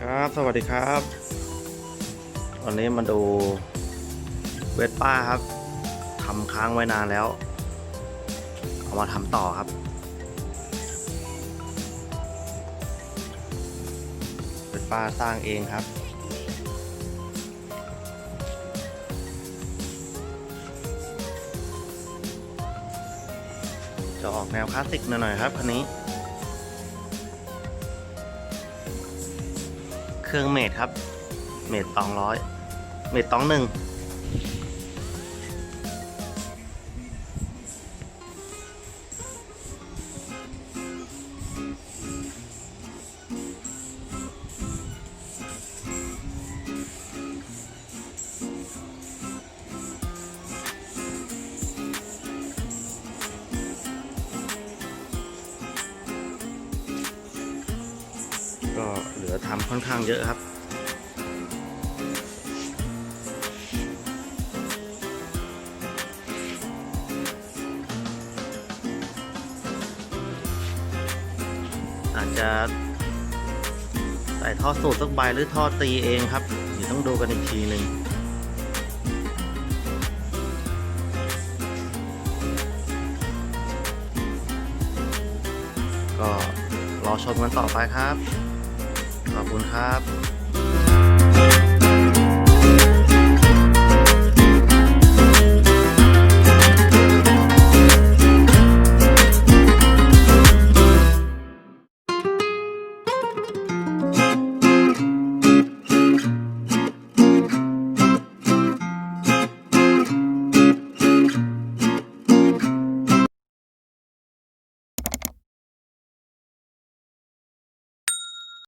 ครับ สวัสดีครับ วันนี้มาดูเวสป้าครับทำค้างไว้นานแล้ว เอามาทำต่อครับ เวสป้าสร้างเองครับ จะออกแนวคลาสสิกหน่อยๆครับคันนี้ เครื่องเมดครับ เมดตองร้อย เมดตองหนึ่ง ก็เหลือทำค่อนข้างเยอะครับ อาจจะใส่ท่อสูตรสักใบหรือท่อตีเองครับเดี๋ยวต้องดูกันอีกทีหนึ่งก็รอชมกันต่อไปครับ ขอบคุณครับ